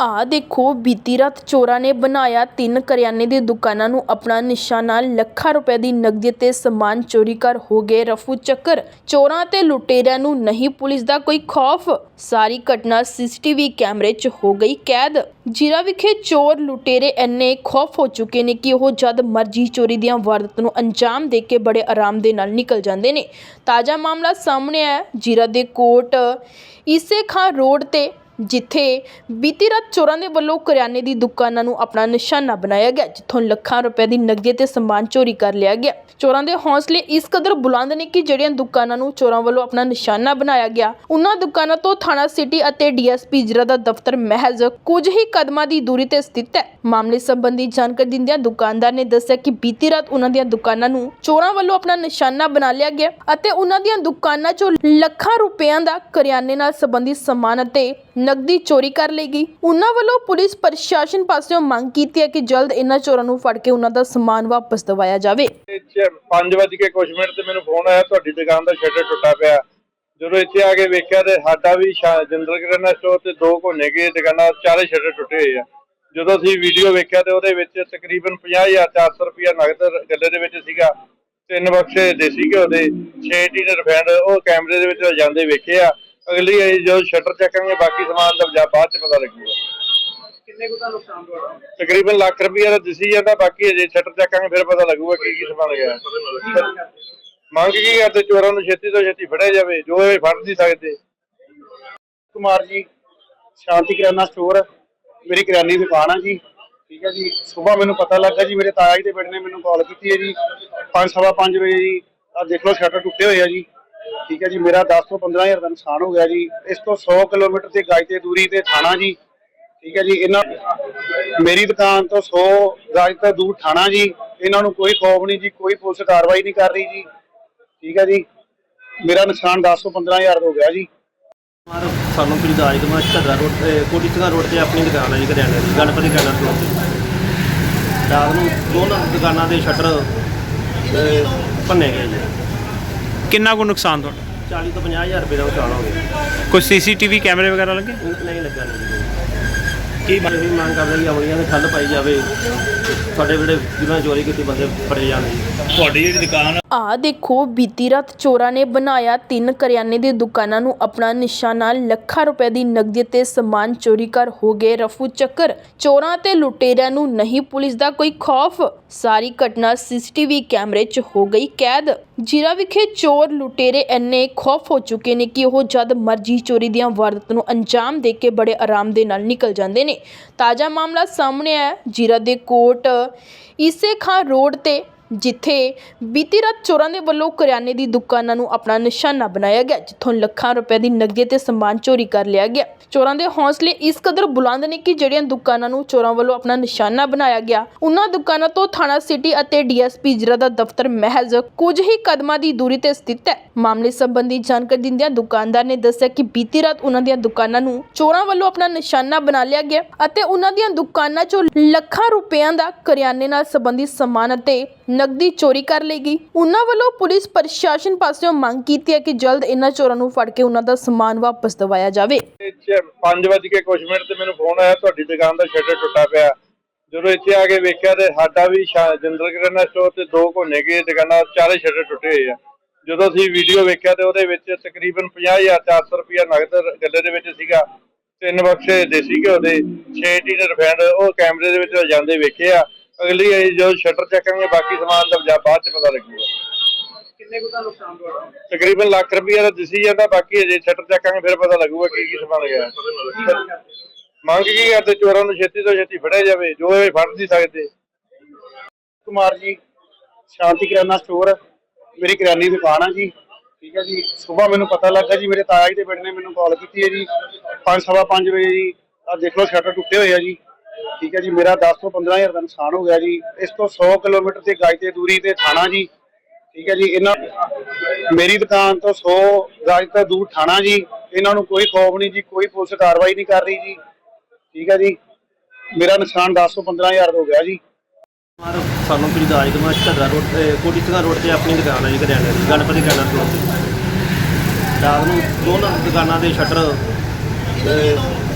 ਆਹ ਦੇਖੋ ਬੀਤੀ ਰਾਤ ਚੋਰਾਂ ਨੇ ਬਣਾਇਆ ਤਿੰਨ ਕਰਿਆਨੇ ਦੀ ਦੁਕਾਨਾਂ ਨੂੰ ਆਪਣਾ ਨਿਸ਼ਾਨਾ। ਲੱਖਾਂ ਰੁਪਏ ਦੀ ਨਕਦੀ ਤੇ ਸਮਾਨ ਚੋਰੀ ਕਰ ਹੋ ਗਏ ਰਫੂ ਚੱਕਰ। ਚੋਰਾਂ ਤੇ ਲੁਟੇਰਿਆਂ ਨੂੰ ਨਹੀਂ ਪੁਲਿਸ ਦਾ ਕੋਈ ਖੌਫ। ਸਾਰੀ ਘਟਨਾ ਸੀਸੀਟੀਵੀ ਕੈਮਰੇ 'ਚ ਹੋ ਗਈ ਕੈਦ। ਜੀਰਾ ਵਿਖੇ ਚੋਰ ਲੁਟੇਰੇ ਇੰਨੇ ਖੌਫ ਹੋ ਚੁੱਕੇ ਨੇ ਕਿ ਉਹ ਜਦ ਮਰਜ਼ੀ ਚੋਰੀ ਦੀਆਂ ਵਾਰਦਾਤਾਂ ਨੂੰ ਅੰਜਾਮ ਦੇ ਕੇ ਬੜੇ ਆਰਾਮ ਦੇ ਨਾਲ ਨਿਕਲ ਜਾਂਦੇ ਨੇ। ਤਾਜ਼ਾ ਮਾਮਲਾ ਸਾਹਮਣੇ ਆਇਆ। ਹੈ, ਦੇ ਕੋਟ ਈਸੇ ਖਾਂ ਰੋਡ ਤੇ ਜਿੱਥੇ ਬੀਤੀ ਰਾਤ ਚੋਰਾਂ ਦੇ ਵੱਲੋਂ ਕਰਿਆਨੇ ਦੀ ਦੁਕਾਨਾਂ ਨੂੰ ਆਪਣਾ ਨਿਸ਼ਾਨਾ ਬਣਾਇਆ ਗਿਆ, ਜਿੱਥੋਂ ਲੱਖਾਂ ਰੁਪਏ ਦੀ ਨਕਦੀ ਤੇ ਸਮਾਨ ਚੋਰੀ ਕਰ ਲਿਆ ਗਿਆ। ਚੋਰਾਂ ਦੇ ਹੌਸਲੇ ਇਸ ਕਦਰ ਬੁਲੰਦ ਨੇ ਕਿ ਜਿਹੜੀਆਂ ਦੁਕਾਨਾਂ ਨੂੰ ਚੋਰਾਂ ਵੱਲੋਂ ਆਪਣਾ ਨਿਸ਼ਾਨਾ ਬਣਾਇਆ ਗਿਆ, ਉਹਨਾਂ ਦੁਕਾਨਾਂ ਤੋਂ ਥਾਣਾ ਸਿਟੀ ਅਤੇ ਡੀਐਸਪੀ ਜ਼ਿਲ੍ਹਾ ਦਾ ਦਫ਼ਤਰ ਮਹਿਜ਼ ਕੁਝ ਹੀ ਕਦਮਾਂ ਦੀ ਦੂਰੀ ਤੇ ਸਥਿਤ ਹੈ। ਮਾਮਲੇ ਸੰਬੰਧੀ ਜਾਣਕਾਰੀ ਦਿੰਦਿਆਂ ਦੁਕਾਨਦਾਰ ਨੇ ਦੱਸਿਆ ਕਿ ਬੀਤੀ ਰਾਤ ਉਹਨਾਂ ਦੀਆਂ ਦੁਕਾਨਾਂ ਨੂੰ ਚੋਰਾਂ ਵੱਲੋਂ ਆਪਣਾ ਨਿਸ਼ਾਨਾ ਬਣਾ ਲਿਆ ਗਿਆ ਅਤੇ ਉਹਨਾਂ ਦੀਆਂ ਦੁਕਾਨਾਂ 'ਚੋਂ ਲੱਖਾਂ ਰੁਪਇਆਂ ਦਾ ਕਰਿਆਨੇ ਨਾਲ ਸੰਬੰਧਿਤ ਸਮਾਨ ਅਤੇ ਨਕਦੀ ਚੋਰੀ ਕਰ ਲਈ ਗਈ। ਉਹਨਾਂ ਵੱਲੋਂ ਪੁਲਿਸ ਪ੍ਰਸ਼ਾਸਨ ਪਾਸਿਓਂ ਮੰਗ ਕੀਤੀ ਹੈ ਕਿ ਜਲਦ ਇਹਨਾਂ ਚੋਰਾਂ ਨੂੰ ਫੜ ਕੇ ਉਹਨਾਂ ਦਾ ਸਮਾਨ ਵਾਪਸ ਦਿਵਾਇਆ ਜਾਵੇ। ਇੱਥੇ ਪੰਜ ਕੇ ਕੁਛ ਮਿੰਟ ਤੇ ਮੈਨੂੰ ਫੋਨ ਆਇਆ, ਤੁਹਾਡੀ ਦੁਕਾਨ ਦਾ ਸ਼ਟਰ ਟੁੱਟਾ ਪਿਆ। ਜਦੋਂ ਇੱਥੇ ਆ ਕੇ ਵੇਖਿਆ ਤੇ ਸਾਡਾ ਵੀ ਸ਼ਾ- ਕਿਰਾਣਾ ਸਟੋਰ ਤੇ ਦੋ ਕੋਨੇ ਕੇ ਦੁਕਾਨਾਂ, ਚਾਰੇ ਸ਼ਟਰ ਟੁੱਟੇ ਹੋਏ ਆ। ਜਦੋਂ ਅਸੀਂ ਵੀਡੀਓ ਵੇਖਿਆ ਤੇ ਉਹਦੇ ਵਿੱਚ ਤਕਰੀਬਨ 50400 ਰੁਪਇਆ ਨਗਦ ਗੱਲੇ ਦੇ ਵਿੱਚ ਸੀਗਾ। ਤਿੰਨ ਬਕਸੇ ਦੇਸੀ ਘਿਓ ਦੇ 6 ਟੀਨ ਰਿਫਾਈਂਡ ਉਹ ਕੈਮਰੇ ਦੇ ਵਿੱਚ ਜਾਂਦੇ ਵੇਖੇ ਆ। ਅਗਲੀ ਵਾਰੀ ਜਦੋਂ ਸ਼ਟਰ ਚੱਕਾਂਗੇ ਬਾਕੀ ਸਮਾਨ ਦਾ ਜਾ ਬਾਅਦ ਚ ਪਤਾ ਲੱਗੂਗਾ। ਕਿੰਨੇ ਕੁ ਦਾ ਨੁਕਸਾਨ ਤੁਹਾਡਾ? ਤਕਰੀਬਨ ਲੱਖ ਰੁਪਇਆ ਦਾ ਦਿਸੀ ਜਾਂਦਾ ਬਾਕੀ ਅਜੇ ਸ਼ਟਰ ਚੱਕਾਂਗੇ ਫਿਰ ਪਤਾ ਲੱਗੂਗਾ ਕੀ ਕੀ ਸਮਾਨ ਗਿਆ। ਮੰਗ ਕੀ ਕਰਦੇ? ਚੋਰਾਂ ਨੂੰ ਛੇਤੀ ਤੋਂ ਛੇਤੀ ਫੜਿਆ ਜਾਵੇ ਜੋ ਇਹ ਫੜ ਨਹੀਂ ਸਕਦੇ। ਕੁਮਾਰ ਜੀ ਸ਼ਾਂਤੀ ਕਿਰਾਨਾ ਸਟੋਰ ਮੇਰੀ ਕਰਿਆਨੇ ਦੀ ਦੁਕਾਨ ਆ ਜੀ। ਠੀਕ ਹੈ ਜੀ ਸਵੇਰ ਮੈਨੂੰ ਪਤਾ ਲੱਗਾ ਜੀ ਮੇਰੇ ਤਾਇਆ ਜੀ ਦੇ ਬੇਟੇ ਨੇ ਮੈਨੂੰ ਕਾਲ ਕੀਤੀ ਹੈ ਜੀ। 5:30 ਵਜੇ ਜੀ ਆ ਦੇਖ ਲਓ ਸ਼ਟਰ ਟੁੱਟੇ ਹੋਏ ਆ ਜੀ। ਠੀਕ ਹੈ ਜੀ, ਮੇਰਾ 10 ਤੋਂ 15000 ਦਾ ਨੁਕਸਾਨ ਹੋ ਗਿਆ ਜੀ। ਇਸ ਤੋਂ 100 ਕਿਲੋਮੀਟਰ ਤੇ ਗਾਇ ਤੇ ਦੂਰੀ ਤੇ ਥਾਣਾ ਜੀ। ਠੀਕ ਹੈ ਜੀ, ਇਹਨਾਂ ਮੇਰੀ ਦੁਕਾਨ ਤੋਂ 100 ਗਾਇ ਤੋਂ ਦੂਰ ਥਾਣਾ ਜੀ। ਇਹਨਾਂ ਨੂੰ ਕੋਈ ਖੌਫ ਨਹੀਂ ਜੀ, ਕੋਈ ਪੁਲਿਸ ਕਾਰਵਾਈ ਨਹੀਂ ਕਰ ਰਹੀ ਜੀ। ਠੀਕ ਹੈ ਜੀ, ਮੇਰਾ ਨੁਕਸਾਨ 10 ਤੋਂ 15000 ਹੋ ਗਿਆ ਜੀ। ਮਾਰ ਸਾਨੂੰ ਪਿੰਡਾਜ ਕਮਾ ਝੱਗਾ ਰੋਡ ਤੇ, ਕੋਟੀ ਸਿੰਘਾ ਰੋਡ ਤੇ ਆਪਣੀ ਦੁਕਾਨ ਹੈ ਜੀ, ਕਰਿਆਨੇ ਦੀ, ਗਣਪਤੀ ਕਰਿਆਨਾ ਸਟੋਰ ਤੇ ਰਾਤ ਨੂੰ ਦੋਨਾਂ ਦੁਕਾਨਾਂ ਦੇ ਸ਼ਟਰ ਭੰਨੇ ਗਏ ਜੀ। ਕਿੰਨਾ ਕੁ ਨੁਕਸਾਨ ਤੁਹਾਡਾ? 40 ਤੋਂ 50000 ਰੁਪਏ ਦਾ ਨੁਕਸਾਨ ਹੋ ਗਿਆ ਕੋਈ ਸੀਸੀਟੀਵੀ ਕੈਮਰੇ ਵਗੈਰਾ ਲੱਗੇ? ਨਹੀਂ ਲੱਗਾ ਨਹੀਂ ਕੀ ਵੀ ਮੰਗ ਕਰਦੇ ਕਿ ਅਮਲੀਆਂ ਦੇ ਠੱਲ ਪਾਈ ਜਾਵੇ। ਤੁਹਾਡੇ ਜਿਹੜੇ ਜਿਹਨਾਂ ਚੋਰੀ ਕੀਤੀ ਬੰਦੇ ਫੜੇ ਜਾਣ ਤੁਹਾਡੀ ਜਿਹੜੀ ਦੁਕਾਨ ਆ ਦੇਖੋ ਬੀਤੀ ਰਾਤ ਚੋਰਾਂ ਨੇ ਬਣਾਇਆ ਤਿੰਨ ਕਰਿਆਨੇ ਦੀ ਦੁਕਾਨਾਂ ਨੂੰ ਆਪਣਾ ਨਿਸ਼ਾਨਾ। ਲੱਖਾਂ ਰੁਪਏ ਦੀ ਨਕਦੀ ਤੇ ਸਮਾਨ ਚੋਰੀ ਕਰ ਹੋ ਗਏ ਰਫੂ ਚੱਕਰ। ਚੋਰਾਂ ਤੇ ਲੁਟੇਰਿਆਂ ਨੂੰ ਨਹੀਂ ਪੁਲਿਸ ਦਾ ਕੋਈ ਖੌਫ। ਸਾਰੀ ਘਟਨਾ ਸੀਸੀਟੀਵੀ ਕੈਮਰੇ 'ਚ ਹੋ ਗਈ ਕੈਦ। ਜੀਰਾ ਵਿਖੇ ਚੋਰ ਲੁਟੇਰੇ ਇੰਨੇ ਖੌਫ ਹੋ ਚੁੱਕੇ ਨੇ ਕਿ ਉਹ ਜਦ ਮਰਜ਼ੀ ਚੋਰੀ ਦੀਆਂ ਵਾਰਦਾਤਾਂ ਨੂੰ ਅੰਜਾਮ ਦੇ ਕੇ ਬੜੇ ਆਰਾਮ ਦੇ ਨਾਲ ਨਿਕਲ ਜਾਂਦੇ ਨੇ। ਤਾਜ਼ਾ ਮਾਮਲਾ ਸਾਹਮਣੇ ਆਇਆ। ਜੀਰਾ ਦੇ ਕੋਟ ਈਸੇ ਖਾਂ ਰੋਡ ਤੇ, ਜਿੱਥੇ ਬੀਤੀ ਰਾਤ ਚੋਰਾਂ ਦੇ ਵੱਲੋਂ ਕਰਿਆਨੇ ਦੀ ਦੁਕਾਨਾਂ ਨੂੰ ਆਪਣਾ ਨਿਸ਼ਾਨਾ ਬਣਾਇਆ ਗਿਆ, ਜਿੱਥੋਂ ਲੱਖਾਂ ਰੁਪਏ ਦੀ ਨਕਦੀ ਤੇ ਸਮਾਨ ਚੋਰੀ ਕਰ ਲਿਆ ਗਿਆ। ਚੋਰਾਂ ਦੇ ਹੌਸਲੇ ਇਸ ਕਦਰ ਬੁਲੰਦ ਨੇ ਕਿ ਜਿਹੜੀਆਂ ਦੁਕਾਨਾਂ ਨੂੰ ਚੋਰਾਂ ਵੱਲੋਂ ਆਪਣਾ ਨਿਸ਼ਾਨਾ ਬਣਾਇਆ ਗਿਆ, ਉਹਨਾਂ ਦੁਕਾਨਾਂ ਤੋਂ ਥਾਣਾ ਸਿਟੀ ਅਤੇ ਡੀਐਸਪੀ ਜ਼ਿਲ੍ਹਾ ਦਾ ਦਫ਼ਤਰ ਮਹਿਜ਼ ਕੁਝ ਹੀ ਕਦਮਾਂ ਦੀ ਦੂਰੀ ਤੇ ਸਥਿਤ ਹੈ। ਮਾਮਲੇ ਸੰਬੰਧੀ ਜਾਣਕਾਰੀ ਦਿੰਦਿਆਂ ਦੁਕਾਨਦਾਰ ਨੇ ਦੱਸਿਆ ਕਿ ਬੀਤੀ ਰਾਤ ਉਹਨਾਂ ਦੀਆਂ ਦੁਕਾਨਾਂ ਨੂੰ ਚੋਰਾਂ ਵੱਲੋਂ ਆਪਣਾ ਨਿਸ਼ਾਨਾ ਬਣਾ ਲਿਆ ਗਿਆ ਅਤੇ ਉਹਨਾਂ ਦੀਆਂ ਦੁਕਾਨਾਂ 'ਚੋਂ ਲੱਖਾਂ ਰੁਪਇਆਂ ਦਾ ਕਰਿਆਨੇ ਨਾਲ ਸੰਬੰਧਿਤ ਸਮਾਨ ਅਤੇ ਨਕਦੀ ਚੋਰੀ ਕਰ ਲਈ ਗਈ। ਉਹਨਾਂ ਵੱਲੋਂ ਪੁਲਿਸ ਪ੍ਰਸ਼ਾਸਨ ਪਾਸਿਓਂ ਮੰਗ ਕੀਤੀ ਹੈ ਕਿ ਜਲਦ ਇਹਨਾਂ ਚੋਰਾਂ ਨੂੰ ਫੜ ਕੇ ਉਹਨਾਂ ਦਾ ਸਮਾਨ ਵਾਪਸ ਦਿਵਾਇਆ ਜਾਵੇ। ਇੱਥੇ ਪੰਜ ਵੱਜ ਕੇ ਕੁਛ ਮਿੰਟ ਤੇ ਮੈਨੂੰ ਫੋਨ ਆਇਆ, ਤੁਹਾਡੀ ਦੁਕਾਨ ਦਾ ਸ਼ਟਰ ਟੁੱਟਾ ਪਿਆ। ਜਦੋਂ ਇੱਥੇ ਆ ਕੇ ਵੇਖਿਆ ਤੇ ਸਾਡਾ ਵੀ ਸ਼ਾ- ਕਿਰਾਣਾ ਸਟੋਰ ਤੇ ਦੋ ਕੋਨੇ ਕੇ ਦੁਕਾਨਾਂ, ਚਾਰੇ ਸ਼ਟਰ ਟੁੱਟੇ ਹੋਏ ਆ। ਜਦੋਂ ਅਸੀਂ ਵੀਡੀਓ ਵੇਖਿਆ ਤੇ ਉਹਦੇ ਵਿੱਚ ਤਕਰੀਬਨ 50400 ਰੁਪਇਆ ਨਗਦ ਗੱਲੇ ਦੇ ਵਿੱਚ ਸੀਗਾ। ਤਿੰਨ ਬਕਸੇ ਦੇਸੀ ਘਿਓ ਦੇ 6 ਟੀਨ ਰਿਫਾਈਂਡ ਉਹ ਕੈਮਰੇ ਦੇ ਵਿੱਚ ਜਾਂਦੇ ਵੇਖੇ ਆ। ਅਗਲੀ ਵਾਰੀ ਜਦੋਂ ਸ਼ਟਰ ਚੱਕਾਂਗੇ ਬਾਕੀ ਸਮਾਨ ਦਾ ਜਾ ਬਾਅਦ ਚ ਪਤਾ ਲੱਗੂਗਾ। ਕਿੰਨੇ ਕੁ ਦਾ ਨੁਕਸਾਨ ਤੁਹਾਡਾ? ਤਕਰੀਬਨ ਲੱਖ ਰੁਪਇਆ ਦਾ ਦਿਸੀ ਜਾਂਦਾ ਬਾਕੀ ਅਜੇ ਸ਼ਟਰ ਚੱਕਾਂਗੇ ਫਿਰ ਪਤਾ ਲੱਗੂਗਾ ਕੀ ਕੀ ਸਮਾਨ ਗਿਆ ਮੰਗ ਕੀ ਕਰਦੇ ਚੋਰਾਂ ਨੂੰ ਛੇਤੀ ਤੋਂ ਛੇਤੀ ਫੜਿਆ ਜਾਵੇ ਜੋ ਇਹ ਫੜ ਨਹੀਂ ਸਕਦੇ। ਕੁਮਾਰ ਜੀ ਸ਼ਾਂਤੀ ਕਿਰਾਨਾ ਸਟੋਰ। ਮੇਰੀ ਕਰਿਆਨੇ ਦੀ ਦੁਕਾਨ ਆ ਜੀ। ਠੀਕ ਹੈ ਜੀ। ਸਵੇਰ ਮੈਨੂੰ ਪਤਾ ਲੱਗਾ ਜੀ, ਮੇਰੇ ਤਾਇਆ ਜੀ ਦੇ ਬੇਟੇ ਨੇ ਮੈਨੂੰ ਕਾਲ ਕੀਤੀ ਹੈ ਜੀ। 5:30 ਵਜੇ ਜੀ। ਆ ਦੇਖ ਲਓ, ਸ਼ਟਰ ਟੁੱਟੇ ਹੋਏ ਆ ਜੀ। ਠੀਕ ਹੈ ਜੀ, ਮੇਰਾ 10 ਤੋਂ 15000 ਦਾ ਨੁਕਸਾਨ ਹੋ ਗਿਆ ਜੀ। ਇਸ ਤੋਂ 100 ਕਿਲੋਮੀਟਰ ਤੇ ਗਾਇ ਤੇ ਦੂਰੀ ਤੇ ਥਾਣਾ ਜੀ। ਠੀਕ ਹੈ ਜੀ, ਇਹਨਾਂ ਮੇਰੀ ਦੁਕਾਨ ਤੋਂ 100 ਗਾਇ ਤੋਂ ਦੂਰ ਥਾਣਾ ਜੀ। ਇਹਨਾਂ ਨੂੰ ਕੋਈ ਖੌਫ ਨਹੀਂ ਜੀ, ਕੋਈ ਪੁਲਿਸ ਕਾਰਵਾਈ ਨਹੀਂ ਕਰ ਰਹੀ ਜੀ। ਠੀਕ ਹੈ ਜੀ। ਮੇਰਾ ਨੁਕਸਾਨ 10 ਤੋਂ 15000 ਹੋ ਗਿਆ ਜੀ। ਸਾਨੂੰ ਪਿੰਡਾਜ ਕਮਾ ਝੱਗਾ ਰੋਡ ਤੇ ਕੋਟੀ ਸਿੰਘਾ ਰੋਡ ਤੇ ਆਪਣੀ ਦੁਕਾਨ ਹੈ ਜੀ ਕਰਿਆਨੇ ਦੀ ਗਣਪਤੀ ਕਰਿਆਨਾ ਸਟੋਰ ਤੇ। ਰਾਤ ਨੂੰ ਦੋਨਾਂ ਦੁਕਾਨਾਂ ਦੇ ਸ਼ਟਰ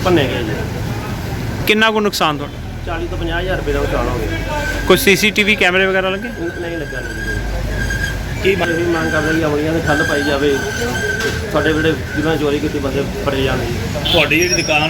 ਭੰਨੇ ਗਏ ਜੀ। ਕਿੰਨਾ ਕੁ ਨੁਕਸਾਨ ਤੁਹਾਡਾ? 40 ਤੋਂ 50 ਹਜ਼ਾਰ ਰੁਪਏ ਦਾ ਨੁਕਸਾਨ ਹੋ ਗਿਆ ਕੋਈ ਸੀਸੀਟੀਵੀ ਕੈਮਰੇ ਵਗੈਰਾ ਲੱਗੇ? ਨਹੀਂ ਲੱਗਾ ਨਹੀਂ ਕੀ ਮੈਂ ਵੀ ਮੰਗ ਕਰਦਾ ਕਿ ਅਮਲੀਆਂ ਦੇ ਠੱਲ ਪਾਈ ਜਾਵੇ। ਸਾਡੇ ਜਿਹੜੇ ਜਿਹਨਾਂ ਚੋਰੀ ਕੀਤੀ ਬੰਦੇ ਫੜੇ ਜਾਣ ਜੀ। ਤੁਹਾਡੀ ਜਿਹੜੀ ਦੁਕਾਨ